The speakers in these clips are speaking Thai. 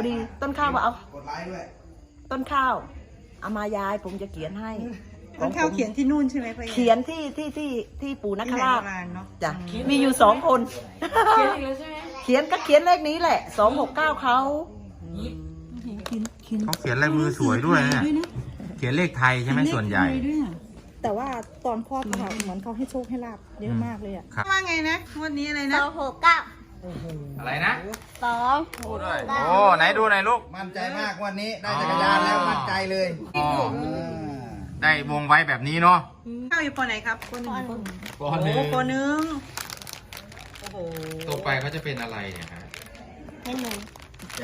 อดีต้นข้าวมาเอากดไลค์ด้วยต้นข้าวเอามายายผมจะเขียนให้ต้นข้าวเขียนที่นู่นใช่ไหมพ่อเขียนที่ที่ที่ที่ปู่นักที่ไหนราชโบราณเนาะจ้ะมีอยู่สองคนเขียนอีกแล้วใช่ไหมเขียนก็เขียนเลขนี้แหละสองหกเก้าเขาเขาเขียนลายมือสวยด้วยเนี่ยเขียนเลขไทยใช่ไหมส่วนใหญ่ แต่ว่าตอนพ่อเขาเหมือนเขาให้โชคให้ลาบเยอะมากเลยอะครับว่าไงนะงวันนี้อะไรสนะองหกเก้า อะไรนะสองพูดด้วยโอ้ไหนดูหน่อยลูก มั่นใจมากวันนี้ได้จักรยานแล้วมั่นใจเลยอ๋ออ่าได้วงไว้แบบนี้เนาะข้าวอยู่ปอไหนครับปอหนึ่งก้โอ้อนหนึ่งโหปอหนึ่งโอ้โหตัวไปเขาจะเป็นอะไรเนี่ยฮะเป็นหนุ่ม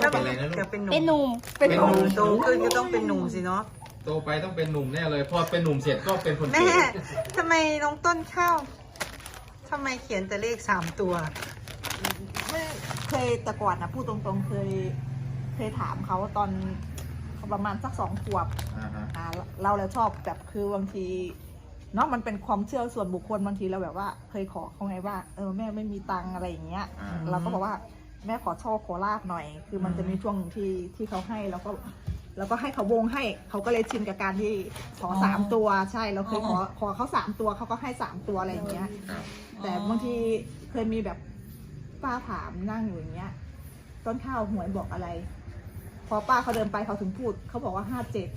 จะเป็นอะไรนะลูจะกเป็นหนุ่มเป็นหนุ่มเป็นหนุ่มโตขึ้นก็ต้องเป็นหนุ่มสิเนาะโตไปต้องเป็นหนุ่มแน่เลย พอเป็นหนุ่มเสร็จก็เป็นคนแม่เก่งทำไมน้องต้นข้าวทำไมเขียนแต่เลขสามตัว เคยแต่ก่อนนะพูดตรงๆเคยเคยถามเขาตอนประมาณสักสองขวบอ่าฮะ อ่าเราแล้วชอบแบบคือบางทีเนาะมันเป็นความเชื่อส่วนบุคคลบางทีเราแบบว่า เคยขอเขาไงว่าเออแม่ไม่มีตังค์อะไรอย่างเงี้ย อ่า เราก็บอกว่าแม่ขอโชคขอลาบหน่อย คือมันจะมีช่วงหนึ่งที่ที่เขาให้แล้วก็แล้วก็ให้เขาวงให้เขาก็เลยชินกับการที่ขอสามตัวใช่เราเคยขอขอเขาสามตัวเขาก็ให้สามตัวอะไรอย่างเงี้ย ครับ แต่บางทีเคยมีแบบ ป้าถามนั่งอยู่อย่างเงี้ย ต้นข้าวหวยบอกอะไร พอป้าเขาเดินไปเขาถึงพูด เขาบอกว่าห้าเจ็ด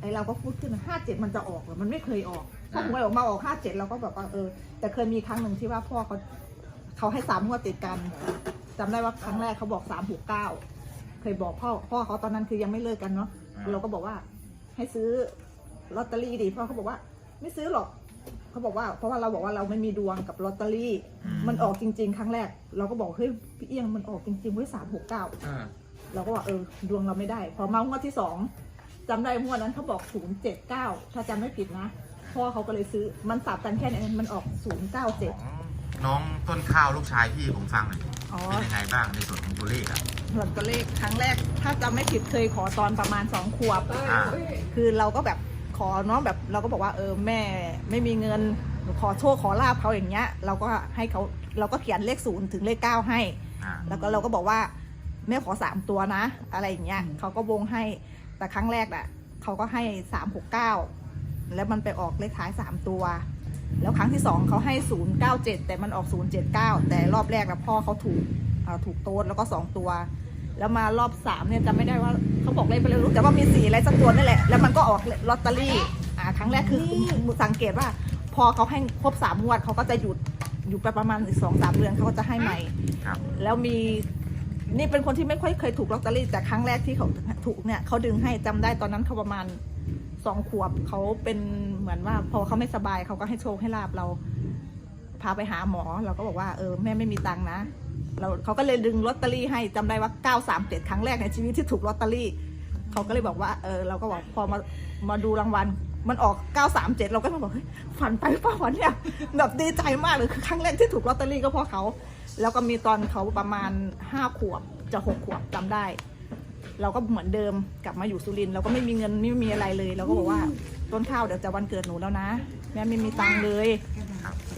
ไอเราก็พูดขึ้นห้าเจ็ดมันจะออกเหรอมันไม่เคยออกพอหวยออกมาออกห้าเจ็ดเราก็แบบว่าเออ แต่เคยมีครั้งหนึ่งที่ว่าพ่อเขาเขาให้สามงวดติดกันจำได้ว่าครั้งแรกเขาบอกสามหกเก้าเคยบอกพ่อพ่อเขาตอนนั้นคือยังไม่เลิกกันเนาะเราก็บอกว่า ให้ซื้อลอตเตอรี่ดิพ่อเขาบอกว่า ไม่ซื้อหรอก เขาบอกว่าเพราะว่าเราบอกว่าเราไม่มีดวงกับลอตเตอรี่มันออกจริง ๆ ครั้งแรก เราก็บอกเฮ้ยพี่เอียงมันออกจริงๆเว้ยสามหกเก้าอ่าเราก็ว่าเออดวงเราไม่ได้ พอมางวดที่สองจำได้งวดนั้นเขาบอกศูนย์เจ็ดเก้าถ้าจำไม่ผิดนะพ่อเขาก็เลยซื้อมันสับกันแค่นี้มันออกศูนย์เก้าเจ็ดน้องต้นข้าวลูกชายพี่ผมฟังหน่อยอ๋อ เป็นยังไงบ้างในส่วนของตัวเลขอะส่วนตัวเลขครั้งแรก ถ้าจำไม่ผิดเคยขอตอนประมาณสองขวบ อ่า คือเราก็แบบ ขอเนาะแบบเราก็บอกว่าเออแม่ไม่มีเงินหนูขอโชคขอลาบเขาอย่างเงี้ย เราก็ให้เขาเราก็เขียนเลขศูนย์ถึงเลขเก้าให้ อ่าแล้วก็เราก็บอกว่าแม่ขอสามตัวนะ อะไรอย่างเงี้ยเขาก็วงให้แต่ครั้งแรกน่ะเขาก็ให้สามหกเก้าแล้วมันไปออกเลขท้ายสามตัว แล้วครั้งที่สองเขาให้ศูนย์เก้าเจ็ดแต่มันออกศูนย์เจ็ดเก้าแต่รอบแรกนะพ่อเขาถูกเอ่อถูกโต๊ดแล้วก็สองตัว แล้วมารอบสามเนี่ยจำไม่ได้ว่าเขาบอกเลขไปเลยรู้แต่ว่ามีสี่อะไรสักตัวนั่นแหละแล้วมันก็ออกลอตเตอรี่อ่าครั้งแรกคือสังเกตว่า พอเขาให้ครบสามงวดเขาก็จะหยุดอยู่ไปประมาณอีกสองสามเดือนเขาก็จะให้ใหม่ครับ แล้วมีนี่เป็นคนที่ไม่ค่อยเคยถูกลอตเตอรี่แต่ครั้งแรกที่เขาถูกเนี่ยเขาดึงให้จำได้ตอนนั้นเขาประมาณสองขวบเขาเป็นเหมือนว่า พอเขาไม่สบายเขาก็ให้โชคให้ลาบเรา พาไปหาหมอเราก็บอกว่าเออแม่ไม่มีตังค์นะ เราเขาก็เลยดึงลอตเตอรี่ให้จำได้ว่าเก้าสามเจ็ดครั้งแรกในชีวิตที่ถูกลอตเตอรี่เขาก็เลยบอกว่าเออเราก็บอกพอมามาดูรางวัลมันออก 937 เราก็มาบอกเฮ้ยฝันไปเปล่าวันเนี่ยแบบดีใจมากเลยคือครั้งแรกที่ถูกลอตเตอรี่ก็เพราะเขา แล้วก็มีตอนเขาประมาณห้าขวบจะหกขวบจำได้ เราก็เหมือนเดิมกลับมาอยู่สุรินทร์เราก็ไม่มีเงินไม่มีอะไรเลย เราก็บอกว่าต้นข้าวเดี๋ยวจะวันเกิดหนูแล้วนะแม่ไม่มีตังค์เลย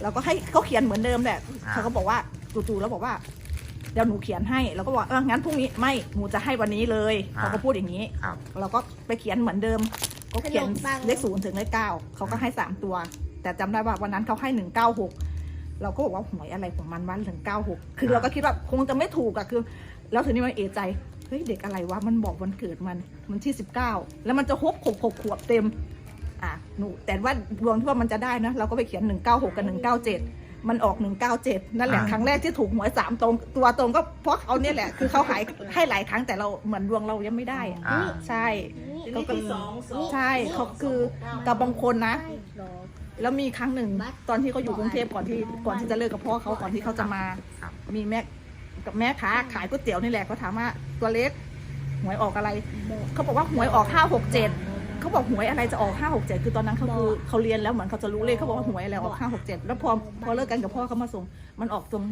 เราก็ให้เขาเขียนเหมือนเดิมแหละเขาก็บอกว่าจู่ๆแล้วบอกว่า ดี๋ยวหนูเขียนให้เราก็บอกเอองั้นพรุ่งนี้ไม่หนูจะให้วันนี้เลยเขาก็พูดอย่างนี้ ครับ เราก็ไปเขียนเหมือนเดิม ก็เขียนเลขศูนย์ถึงเลขเก้าเขาก็ให้สามตัว แต่จำได้ว่าวันนั้นเขาให้หนึ่งเก้าหกเราก็บอกว่าหวยอะไรของมันวันหนึ่งเก้าหกคือเราก็คิดว่าคงจะไม่ถูกอะคือ แล้วทีนี้มันเอะใจเฮ้ยเด็กอะไรวะมันบอกวันเกิดมันมันที่สิบเก้าแล้วมันจะหกหกหกขวบเต็ม อะหนูแต่ว่าดวงที่ว่ามันจะได้นะเราก็ไปเขียนหนึ่งเก้าหกกับหนึ่งเก้าเจ็ด มันออกหนึ่งเก้าเจ็ดนั่นแหละอ่า ครั้งแรกที่ถูกหวยสามตรงตัวตรงก็เพราะเขาเนี่ยแหละ คือเขาหายให้หลายครั้งแต่เราเหมือนดวงเรายังไม่ได้อะอ่า ใช่ เขาก็สองสองใช่เขาคือกับบางคนนะ แล้วมีครั้งหนึ่งตอนที่เขาอยู่กรุงเทพก่อนที่ก่อนที่จะเลิกกับพ่อเขาก่อนที่เขาจะมาครับ มีแม่กับแม่ค้าขายก๋วยเตี๋ยวนี่แหละเขาถามว่าตัวเล็กหวยออกอะไรเขาบอกว่าหวยออกห้าหกเจ็ด เขาบอกหวยอะไรจะออกห้าหกเจ็ดคือตอนนั้นเขาคือเขาเรียนแล้วเหมือนเขาจะรู้เลขเขาบอกว่าหวยอะไรออกห้าหกเจ็ดแล้วพอพอเลิกกันกับพ่อเขามาส่งมันออกตรง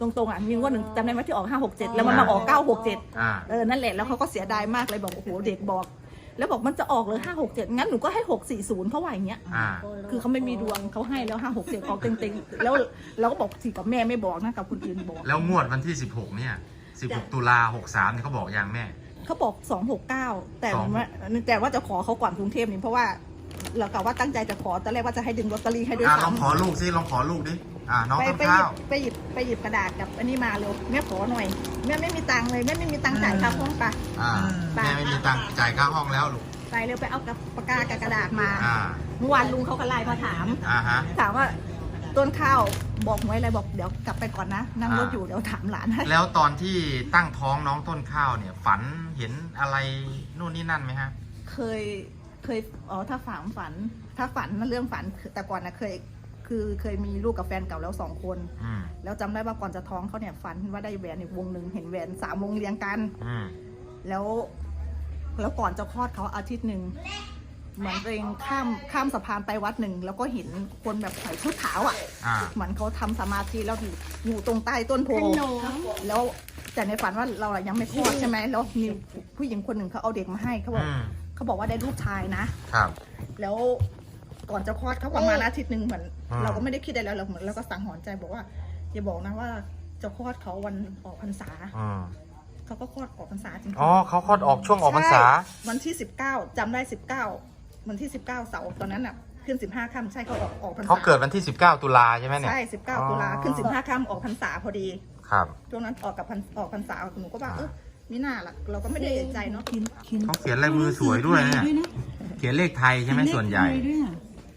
ตรงๆอะมีงวดหนึ่งจำได้ไหมที่ออกห้าหกเจ็ดแล้วมันมาออกเก้าหกเจ็ดอ่าเออนั่นแหละแล้วเขาก็เสียดายมากเลยบอกโอ้โหเด็กบอก แล้วบอกมันจะออกเลยห้าหกเจ็ดงั้นหนูก็ให้หกสี่ศูนย์เขาว่าอย่างเงี้ย อ่า คือเขาไม่มีดวงเขาให้แล้วห้าหกเจ็ดออกเต็งๆ แล้วเราก็บอกสิกับแม่ไม่บอกนะกับคนอื่นบอก แล้วงวดวันที่ 16 เนี่ย 16 ตุลา63เนี่ยเขาบอกยังแม่ เขาบอกสองหกเก้าแต่สองว่าแต่ว่าจะขอเขาก่อนกรุงเทพนี่เพราะว่าเรากะว่าตั้งใจจะขอตอนแรกว่าจะให้ดึงลอตเตอรี่ให้ด้วยอะลองซ้ำขอลูกสิลองขอลูกดิอ่าน้องไปต้นไปหข้ายิวบไปหยิบไปหยิบกระดาษกับอันนี้มาเร็วแม่ขอหน่อยแม่ไม่มีตังค์เลยแม่ไม่มีตังค์จ่ายค่าห้องปะอ่าไปแม่ไม่มีตังค์จ่ายค่าห้องแล้วลูกไปเร็วไปเอากับปากกากับกระดาษมาอ่าเมื่อวานลุงเขาก็ไลน์มาถามอ่าฮะถามว่า ต้นข้าวบอกหวยอะไรบอกเดี๋ยวกลับไปก่อนนะ นั่งรถอ่าอยู่เดี๋ยวถามหลานให้แล้วตอนที่ตั้งท้องน้องต้นข้าวเนี่ย ฝันเห็นอะไรนู่นนี่นั่นไหมฮะ เคยเคยอ๋อถ้าฝันฝัน ถ้าฝันนั่นเรื่องฝันคือแต่ก่อนนะเคย คือเคยมีลูกกับแฟนเก่าแล้วสองคนอืมแล้วจำได้ว่าก่อนจะท้องเขาเนี่ยฝันว่าได้แหวนอีกวงหนึ่งเห็นแหวนสามวงเรียงกันอืมแล้วแล้วก่อนจะคลอดเขาอาทิตย์หนึ่ง เหมือนตัวเองข้ามข้ามสะพานไปวัดหนึ่งแล้วก็เห็นคนแบบใส่ชุดขาวอะ อ่า เหมือนเขาทำสมาธิแล้วอยู่อยู่ตรงใต้ต้นโพแล้วแต่ในฝันว่าเราอะยังไม่คลอดใช่ไหมแล้วมีผู้หญิงคนหนึ่งเขาเอาเด็กมาให้เขาบอกอืม เขาบอกว่าได้ลูกชายนะ ครับ แล้วก่อนจะคลอดเขาประมาณอาทิตย์หนึ่งเหมือนอ่า เราก็ไม่ได้คิดอะไรแล้วเราเหมือนเราก็สังหรณ์ใจบอกว่าอย่าบอกนะว่าจะคลอดเขาวันออกพรรษาอืมเขาก็คลอดออกพรรษาจริงๆอ๋อเขาคลอดออกช่วงออกพรรษา ใช่วันที่สิบเก้าจำได้สิบเก้า วันที่สิบเก้าเสาร์ตอนนั้นอะขึ้นสิบห้าค่ำใช่เขาออกออกพรรษาเขาเกิดวันที่ 19 ตุลาใช่ไหมเนี่ย ใช่สิบเก้าอ๋อตุลาขึ้นสิบห้าค่ำออกพรรษาพอดีครับ ช่วงนั้นออกกับพรรออกพรรษาหนูก็ว่าเออมิน่าล่ะเราก็ไม่ได้เอะใจเนาะ เขาเขียนลายมือสวยด้วยเนี่ย เขียนเลขไทยใช่ไหมส่วนใหญ่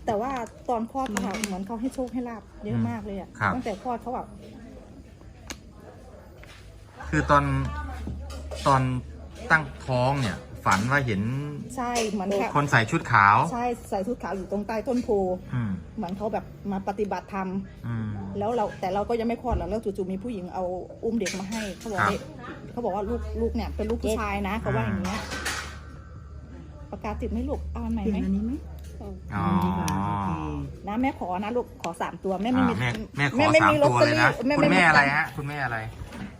แต่ว่าตอนคลอดเขาอะเหมือนเขาให้โชคให้ลาบเยอะมากเลยอะครับ ตั้งแต่คลอดเขาแบบคือตอนตอนตั้งท้องเนี่ย ฝันว่าเห็นใช่เหมือนค่ะคนใส่ชุดขาว ใช่ใส่ชุดขาวอยู่ตรงใต้ต้นโพอืมเหมือนเขาแบบมาปฏิบัติธรรม อืม แล้วเราแต่เราก็ยังไม่คลอดหรอกแล้วจู่ๆมีผู้หญิงเอาอุ้มเด็กมาให้เขาบอกครับเด็กเขาบอกว่าลูกลูกเนี่ยเป็นลูกผู้ชายนะเขาว่าอย่างเงี้ยประกาศติดไหม่ลูกเอาอันใหม่ไหมอ๋อนะแม่ขอนะลูกขอสามตัวแม่ไม่อ่ามีแม่แม่ขอไม่สามมีลอตัวตเตอเลยรี่นะแม่คุณไม่แม่มีอะไรตังค์ฮะ คุณแม่อะไร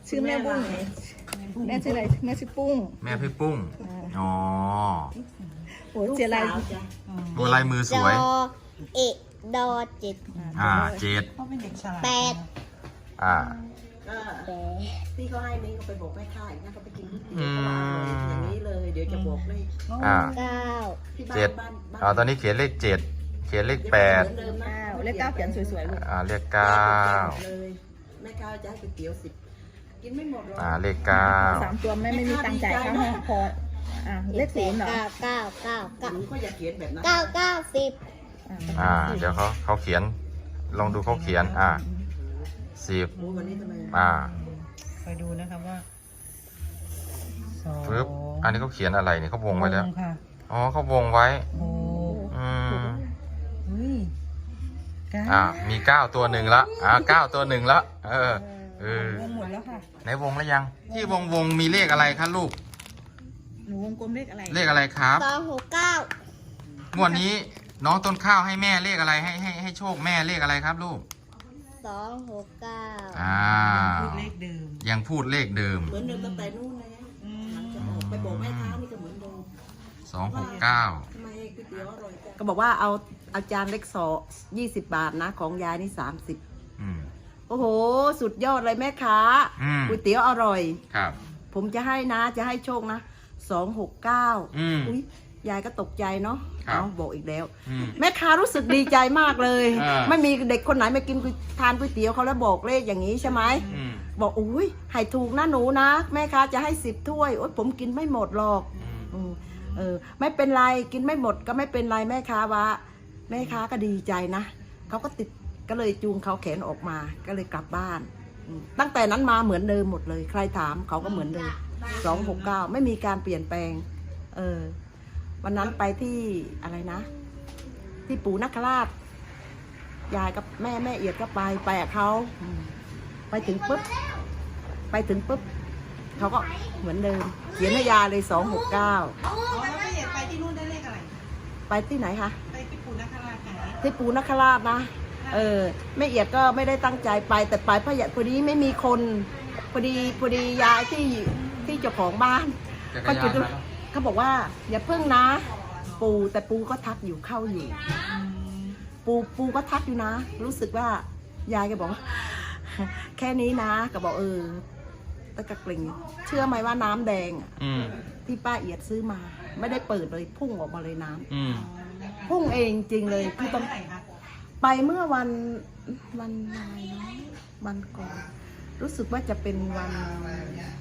ชื่อแม่บุ้งไงแม่ชื่ออะไรแม่ชื่อปุ้งแม่พี่ปุ้ง อ๋อโอ้ยเสียอะไรตัวลายมือสดวยอเอกดอเจ็ดอ่าเจ็ดเขาเป็นเด็กฉลาดแปดอ่าแปดที่เขาให้นี่เขาไปบอกแม่ค้าอีกนะเขาไปกินก๋วยเตี๋อืยวมเขาว่าอร่อยอย่างนี้เลย เดี๋ยวจะบอกเลยอ่าเก้าที่บ้านเจ็ดบ้านบ้านอ่าตอนนี้เขียนเลขเจ็ดเขียนเลขแปดเหมือนเดิมนะเก้าเลขเก้าเขียนสวยๆลูกอ่าเลขเก้าเลยแม่ค้าจะให้ก๋วยเตี๋ยวสิบกินไม่หมดหรอกอ่าเลขเก้าสามตัวแม่ไม่มีตังค์จ่ายค่าห้องพอ อะเลขศูนย์เหรอเก้าเก้าเก้าเก้าหนูก็อย่าเขียนแบบนั้นเก้าเก้าสิบอ่า เดี๋ยวเขาเขาเขียน ลองดูเขาเขียน อ่าสิบโอ้วันนี้ทำไมอ่าไปดูนะครับว่าสองปึ๊บอันนี้เขาเขียนอะไรเนี่ยเขาวงไว้แล้วงค่ะอ๋อเขาวงไว้ โอ้อืมเฮ้ยเก้าอ่า มีเก้าตัวหนึ่งละ อ่าเก้าตัวหนึ่งละ เออ เออวงหมดแล้วค่ะ ไหนวงแล้วยัง ที่วงวงมีเลขอะไรคะลูก หนูวงกลมเลขอะไรเลขอะไรครับสองหกเก้างวดนี้น้องต้นข้าวให้แม่เลขอะไรให้ให้ให้โชคแม่เลขอะไรครับลูกสองหกเก้าอ่าพูดเลขเดิม ยังพูดเลขเดิมเหมือนเดิมตั้งแต่นู่นเลยมันจะบอกไปบอกแม่ค้านี่ก็เหมือนเดิมสองหกเก้าทำไมก๋วยเตี๋ยวอร่อยจังก็บอกว่าเอาเอาจานเล็กสอยี่สิบบาทนะ ของยายนี่สามสิบอืมโอ้โห สุดยอดเลยแม่ค้าอืมก๋วยเตี๋ยวอร่อย ครับ ผมจะให้นะจะให้โชคนะ สองหกเก้าอืม อุ้ยยายก็ตกใจเนาะครับ เอาบอกอีกแล้ว อืม แม่ค้ารู้สึกดีใจมากเลย อ่า ไม่มีเด็กคนไหนมากินก๋วยทานก๋วยเตี๋ยวเขาแล้วบอกเลขอย่างนี้ใช่ไหม อืมบอกอุ้ยให้ถูกนะหนูนะ แม่ค้าจะให้สิบถ้วยโอ๊ยผมกินไม่หมดหรอกอืม อืมเออ ไม่เป็นไรกินไม่หมดก็ไม่เป็นไรแม่ค้าวะแม่ค้าก็ดีใจนะเขาก็ติดก็เลยจูงเขาแขนออกมา ก็เลยกลับบ้านอืมตั้งแต่นั้นมาเหมือนเดิมหมดเลย ใครถามเขาก็เหมือนเดิม สองหกเก้าไม่มีการเปลี่ยนแปลง เออ วันนั้นไปที่อะไรนะ ที่ปู่นักราชยายกับแม่แม่เอียดก็ไปไปกับเขาอืมไปถึงปุ๊บ ไปถึงปุ๊บเขาก็เหมือนเดิมเขียนให้ยาเลยสองหกเก้าอ๋อแล้วพี่เอกไปที่นู่นได้เลขอะไร ไปที่ไหนคะไปที่ปูนคราชไหนที่ปูนคราชนะเออแม่เอียดก็ไม่ได้ตั้งใจไปแต่ไปเพราะอยากพอดีไม่มีคนพอดีพอดียายที่ ที่เจ้าของบ้านจักรยานจุดมาแล้วเขาบอกว่า อย่าเพิ่งนะ ปูแต่ปูก็ทักอยู่เข้าอยู่ ปูปูก็ทักอยู่นะ รู้สึกว่ายายก็บอกว่าแค่นี้นะก็บอกเออตะกะกลิ่งเชื่อไหมว่าน้ำแดงอะอืมที่ป้าเอียดซื้อมา ไม่ได้เปิดเลยพุ่งออกมาเลยน้ำอืมพุ่งเองจริงเลยพี่ต้องไปเมื่อวันวันอะไรนะวันก่อน รู้สึกว่าจะเป็นวัน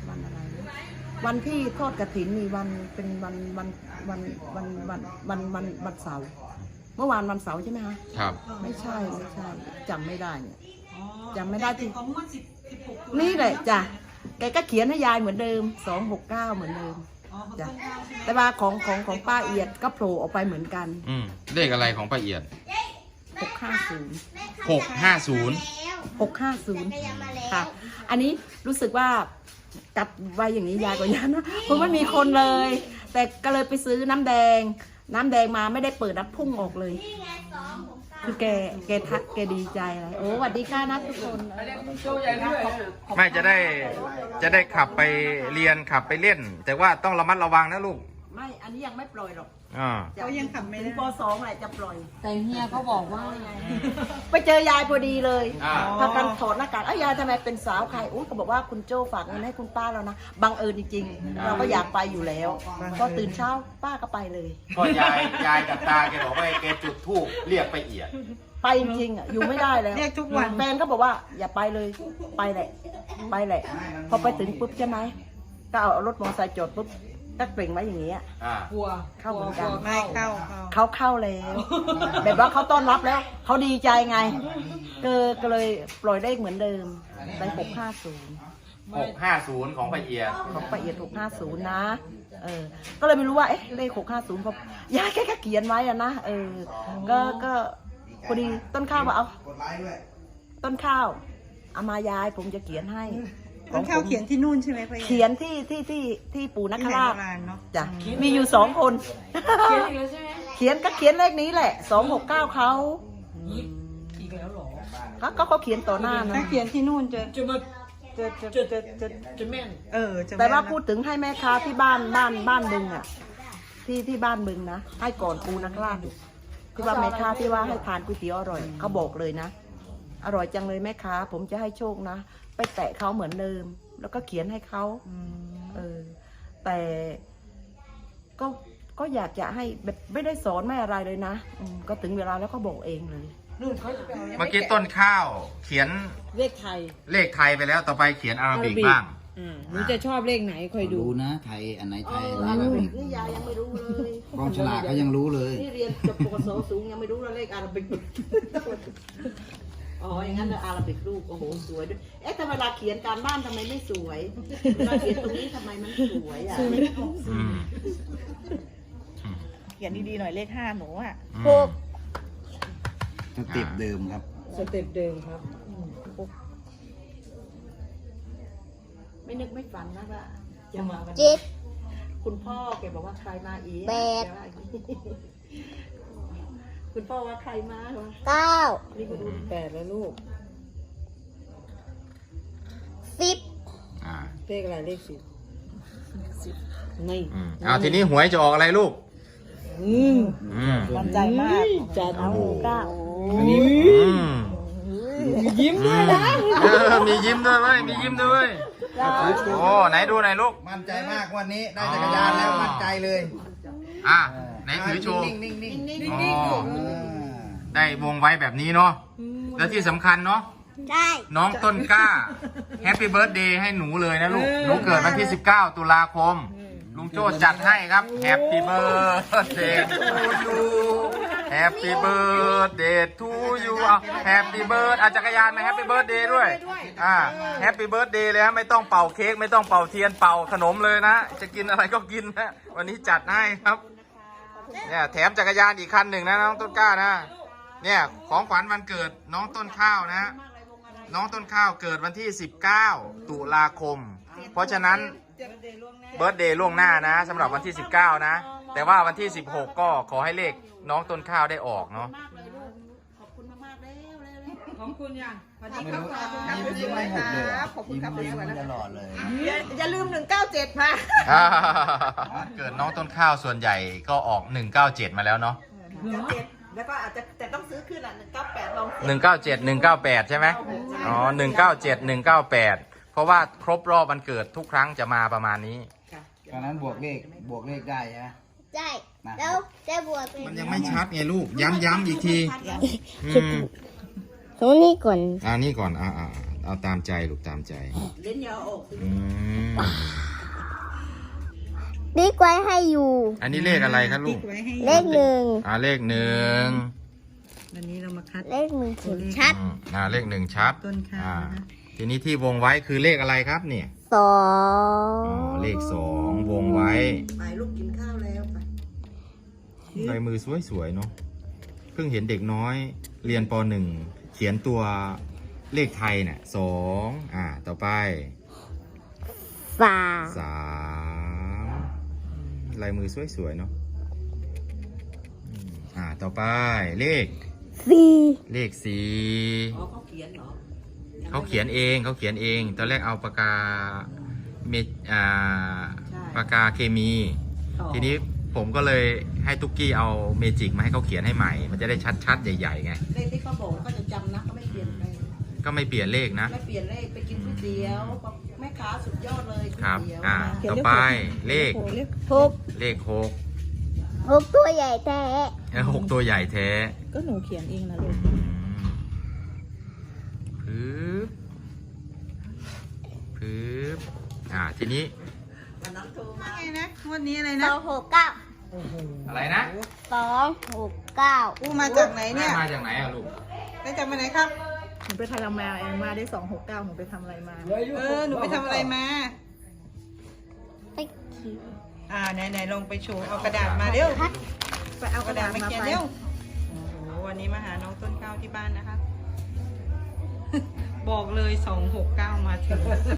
วันอะไรนะวันที่ทอดกระถินมีวันเป็นวันวันวันวันวันวันวันวันเสาร์เมื่อวานวันเสาร์ใช่ไหมคะครับ ไม่ใช่ไม่ใช่จำไม่ได้เนี่ยจำไม่ได้จริงนี่แหละจ้ะแกก็เขียนให้ยายเหมือนเดิมสองหกเก้าเหมือนเดิมจ้ะแต่ว่าของของของป้าเอียดก็โผล่ออกไปเหมือนกัน อืมเลขอะไรของป้าเอียดหกห้าศูนย์หกห้าศูนย์ หกห้าศูนย์ค่ะ อันนี้รู้สึกว่ากลับไวอย่างนี้ยายกว่ายันนะเพราะไม่มีคนเลย แต่ก็เลยไปซื้อน้ำแดง น้ำแดงมาไม่ได้เปิดนับพุ่งออกเลย คือแกแกทักแกดีใจอะไรโอ้สวัสดีค่ะนะทุกคนไม่จะได้จะได้ขับไปเรียนขับไปเล่น แต่ว่าต้องระมัดระวังนะลูก ไม่ อันนี้ยังไม่ปล่อยหรอก อ่า เขายังขับไม่ถึได้งปสองแหละจะปล่อย แต่เฮียเขาบอกว่า ไปเจอยายพอดีเลยอ่า พากันถอดหน้ากากเอ้ยยายทำไมเป็นสาวใครอุ้ยก็บอกว่าคุณโจ้ฝากเงินให้คุณป้าแล้วนะ บังเอิญจริงๆ เราก็อยากไปอยู่แล้วพอตื่นเช้าป้าก็ไปเลย ก็ยายยายกับตาแกบอกว่าแกจุดทูบเรียกไปเอียด ไปจริงๆอะอยู่ไม่ได้แล้วเรียกทุกวัน แฟนก็บอกว่าอย่าไปเลยไปแหละ ไปแหละ พอไปถึงปุ๊บใช่ไหมก็เอารถมอเตอร์ไซค์จอดปุ๊บ ก็เปล่งไว้อย่างเงี้ย อ่าเข้าเหมือนกันไม่เข้าเข้า เขาเข้าแล้ว แบบว่าเขาต้อนรับแล้ว เขาดีใจไงก็ก็เลยปล่อยเลขเหมือนเดิมได้หกห้าศูนย์หกห้าศูนย์ของป้าเอียดของละเอียดหกห้าศูนย์นะ เออ ก็เลยไม่รู้ว่าเอ๊ะเลขหกห้าศูนย์พอยายแค่ก็เขียนไว้อะนะเออ ก็ก็พอดีต้นข้าวว่าเอา กดไลค์ด้วย ต้นข้าวเอามายายผมจะเขียนให้ ต้นข้าวเขียนที่นู่นใช่ไหมพ่อเขียนที่ที่ที่ที่ปู่นักที่คไหนราชโบราณเนาะจ้ะมีอยู่สองคน เขียนอีกแล้วใช่ไหมเขียนก็เขียนเลขนี้แหละสองหกเก้าเขาอีกแล้วหรอก็เขาเขียนต่อหน้านะถ้าเขียนที่นู่นจะจะจะจะจะจะจะแม่นเออจะม่นแต่ว่าพูดถึงให้แม่ค้าที่บ้านบ้านบ้านบึงอะ ที่ที่บ้านบึงนะให้ก่อนปูนักล่าชที่ว่าแม่ค้าที่ว่าให้ทานก๋วยเตี๋ยวอร่อยเขาบอกเลยนะ อร่อยจังเลยแม่ค้าผมจะให้โชคนะ ไปแตะเขาเหมือนเดิม แล้วก็เขียนให้เขาเออ แต่ก็ก็อยากจะให้แบบไม่ได้สอนไม่อะไรเลยนะอืมก็ถึงเวลาแล้วก็บอกเองเลยเมื่อกี้ต้นข้าวเขียนเลขไทยเลขไทยไปแล้วต่อไปเขียนอาราบิกบ้าง อ่าหนูจะชอบเลขไหนคอยดู รู้นะไทยอันไหนไทยอันไหนอาราบิกนี่ยายยังไม่รู้เลยกองฉลากก็ยังรู้เลย นี่เรียนจบปกศสูงยังไม่รู้แล้วเลขอาราบิก อ๋อ อย่างนั้นเลยอาราบิกลูกโอ้โห สวยด้วย เอ๊ะแต่เวลาเขียนการบ้านทำไมไม่สวย เวลาเขียนตรงนี้ทำไมมันสวยอะ อืมเขียนดีๆหน่อยเลขห้าหนูอะอืม สเต็ปเดิมครับ สเต็ปเดิมครับ ไม่นึกไม่ฝันนะว่าจะมาวันนี้เจ็ด คุณพ่อแกบอกว่าใครมาอีกแปด แกว่าอย่างนี้ คุณพ่อว่าใครมาวะเก้านี่ก็ดูแปดแล้วลูก สิบอ่าเลขอะไรเลขสิบนี่อืมเอาทีนี้หวยจะออกอะไรลูก อืมอืมมั่นใจมากจัดเอาเก้าอืมยิ้มด้วยนะเออมียิ้มด้วยเว้ยมียิ้มด้วยเว้ยโอ้ไหนดูไหนอยลูก มั่นใจมากวันนี้ได้จักรยานแล้วมั่นใจเลย อะ ไหนถือโชว์ นิ่งๆนิ่งๆนิ่งอ๋อๆอ่าได้วงไว้แบบนี้เนาะ แล้วที่สำคัญเนาะ ได้ น้องต้นกล้า แฮปปี้เบิร์ดเดย์ให้หนูเลยนะลูก หนูเกิดวันที่ 19 ตุลาคม ลุงโจ้จัดให้ครับ แฮปปี้เบิร์ดเดย์ทูยูแฮปปี้เบิร์ดเดย์ทูยูเอาแฮปปี้เบิร์ดอาจักรยานมาแฮปปี้เบิร์ดเดย์ด้วย อ่า แฮปปี้เบิร์ดเดย์เลยฮะไม่ต้องเป่าเค้กไม่ต้องเป่าเทียนเป่าขนมเลยนะ จะกินอะไรก็กินนะ วันนี้จัดให้ครับ เนี่ยแถมจักรยานอีกคันหนึ่งนะน้องต้นกล้านะเนี่ยของขวัญวันเกิดน้องต้นข้าวนะ น้องต้นข้าวเกิดวันที่ 19 ตุลาคม เพราะฉะนั้นเบิร์ดเดย์ล่วงหน้านะสำหรับวันที่ 19 นะ แต่ว่าวันที่ 16 ก็ขอให้เลขน้องต้นข้าวได้ออกเนาะ มากเลยลูก ขอบคุณมากๆแล้วแล้วของคุณยังสวัสดีไม่ครับรู้ยิ้มยิ้มไม่หกเลยอะขอบคุณยิ้มครับยิ้มสวยๆนะตลอดเลยอย่าอย่าลืมหนึ่งเก้าเจ็ดมาอ่าวันเกิดน้องต้นข้าวส่วนใหญ่ก็ออก 197 มาแล้วเนาะเจ็ดแล้วก็อาจจะแต่ต้องซื้อขึ้นอะหนึ่งเก้าแปดลอง197 198 ใช่ไหมอ๋อ197 198 เพราะว่าครบรอบวันเกิดทุกครั้งจะมาประมาณนี้ตอนนั้นบวกเลขบวกเลขได้ใช่ไหมใช่นะแล้วจะบวกเป็นมันยังไม่ชัดไงลูกย้ำย้ำอีกทีอืม ตรงนี้ก่อนอ่านี่ก่อนอ่าอ่าเอาตามใจลูกตามใจ เล่นยาวออกอืมติ๊กไว้ให้อยู่ อันนี้เลขอะไรครับลูติ๊กกไว้ให้เลขหนึ่งอ่าเลขหนึ่งวันนี้เรามาคัดเลขหนึ่งเขียนชัดอืมอ่าเลขหนึ่งชัดต้นข้าวอ่านะคะทีนี้ที่วงไว้คือเลขอะไรครับเนี่ยสออ๋องเลขสองวงไว้ไปลูกกินข้าวแล้วไปลายมือสวยๆเนาะเพิ่งเห็นเด็กน้อย เรียนปหนึ่ง เขียนตัวเลขไทยเนี่ยสองอ่า ต่อไปฝาสามลายมือสวยๆเนาะอืมอ่า ต่อไปเลขสี่เลขสี่อ๋อเขาเขียนเหรอเขาเขียนเองเขาเขียนเอง ตอนแรกเอาปากกาเมอ่าปากกาเคมี ทีนี้ ผมก็เลยให้ตุ๊กกี้เอาเมจิกมาให้เขาเขียนให้ใหม่ มันจะได้ชัดๆ ใหญ่ๆไง เลขที่เขาบอกเขาจะจำนะเขาไม่เปลี่ยนไปก็ไม่เปลี่ยนเลขนะ ไม่เปลี่ยนเลขไปกินก๋วยเตี๋ยวแม่ค้าสุดยอดเลยก๋วยครับเตี๋ยวอ่านะต่อไปเลขโอ้เรียกหกเลขหกหกตัวใหญ่แท้เอ้ยหกตัวใหญ่แท้ก็หนูเขียนเองนะลูกอืมปึ๊บปึ๊บอ่า ทีนี้ วันนั้นโทรมา ไงนะงวันนี้อะไรสนะองหกเก้า อะไรนะสองหกเก้าอู้มาจากไหนเนี่ย มาจากไหนอะลูกได้จากมาไหนครับ หนูไปทำมาเองมาได้สองหกเก้าหนูไปทำอะไรมา เออ หนูไปทำอะไรมา ไปขี่อ่า ไหนไหนลองไปโชว์ เอากระดาษมาเร็วไปเอาเอากกระระดาดาษษมามาเขียนไปเร็ว โอ้โห วันนี้มาหาน้องต้นข้าวที่บ้านนะคะ บอกเลยสองหกเก้ามาถึง